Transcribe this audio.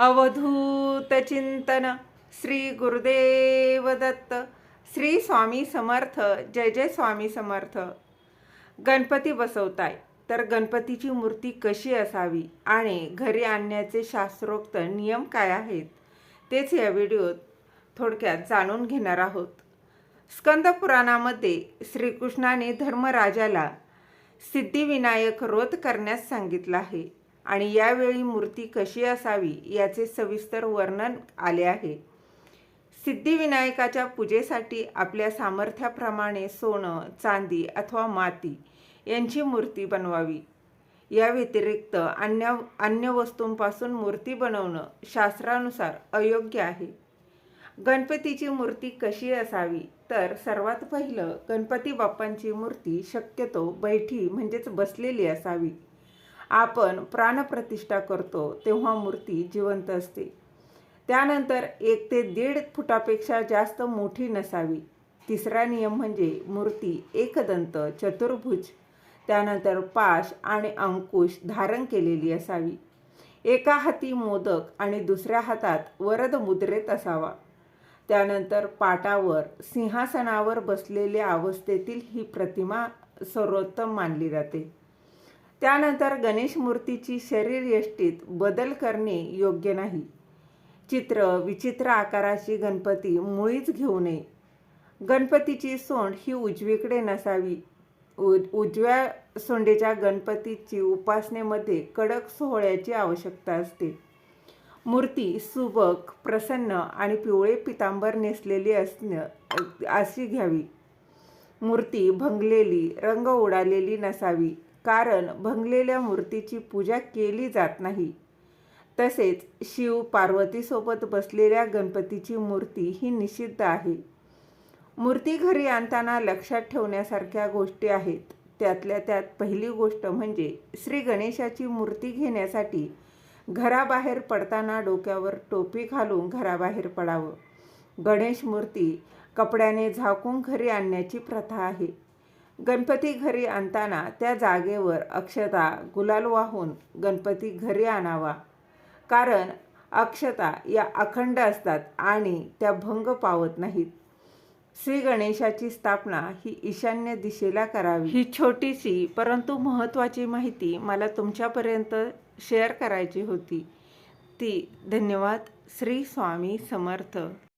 अवधूत चिंतन श्री गुरुदेव दत्त श्री स्वामी समर्थ जय जय स्वामी समर्थ. गणपती बसवताय तर गणपतीची मूर्ती कशी असावी आणि घरी आणण्याचे शास्त्रोक्त नियम काय आहेत तेच या व्हिडिओत थोडक्यात जाणून घेणार आहोत. स्कंद पुराणामध्ये श्रीकृष्णाने धर्मराजाला सिद्धिविनायक रोध करण्यास सांगितलं आहे. आणि यावेळी मूर्ती कशी असावी याचे सविस्तर वर्णन आले आहे. सिद्धिविनायकाच्या पूजेसाठी आपल्या सामर्थ्याप्रमाणे सोनं चांदी अथवा माती यांची मूर्ती बनवावी. या व्यतिरिक्त अन्य अन्य वस्तूंपासून मूर्ती बनवणं शास्त्रानुसार अयोग्य आहे. गणपतीची मूर्ती कशी असावी? तर सर्वात पहिलं गणपती बाप्पांची मूर्ती शक्यतो बैठी म्हणजेच बसलेली असावी. आपण प्राणप्रतिष्ठा करतो तेव्हा मूर्ती जिवंत असते. त्यानंतर एक ते दीड फुटापेक्षा जास्त मोठी नसावी. तिसरा नियम म्हणजे मूर्ती एकदंत चतुर्भुज त्यानंतर पाश आणि अंकुश धारण केलेली असावी. एका हाती मोदक आणि दुसऱ्या हातात वरद मुद्रेत असावा. त्यानंतर पाटावर सिंहासनावर बसलेल्या अवस्थेतील ही प्रतिमा सर्वोत्तम मानली जाते. त्यानंतर गणेश मूर्तीची शरीरयष्टीत बदल करणे योग्य नाही. चित्र विचित्र आकाराची गणपती मुळीच घेऊ नये. गणपतीची सोंड ही उजवीकडे नसावी. उ उजव्या सोंडेच्या गणपतीची उपासनेमध्ये कडक सोहळ्याची आवश्यकता असते. मूर्ती सुबक प्रसन्न आणि पिवळे पितांबर नेसलेली असणं अशी घ्यावी. मूर्ती भंगलेली रंग उडालेली नसावी. कारण भंगलेल्या मूर्तीची पूजा केली जात नाही. तसेच शिव पार्वतीसोबत बसलेल्या गणपतीची मूर्ती ही निषिद्ध आहे. मूर्ती घरी आणताना लक्षात ठेवण्यासारख्या गोष्टी आहेत. त्यातल्या त्यात पहिली गोष्ट म्हणजे श्री गणेशाची मूर्ती घेण्यासाठी घराबाहेर पडताना डोक्यावर टोपी घालून घराबाहेर पडावं. गणेश मूर्ती कपड्याने झाकून घरी आणण्याची प्रथा आहे. गणपती घरी आणताना त्या जागेवर अक्षता गुलाल वाहून गणपती घरी आणावा. कारण अक्षता या अखंड असतात आणि त्या भंग पावत नाहीत. श्री गणेशाची स्थापना ही ईशान्य दिशेला करावी. ही छोटीशी परंतु महत्त्वाची माहिती मला तुमच्यापर्यंत शेअर करायची होती. ती धन्यवाद. श्री स्वामी समर्थ.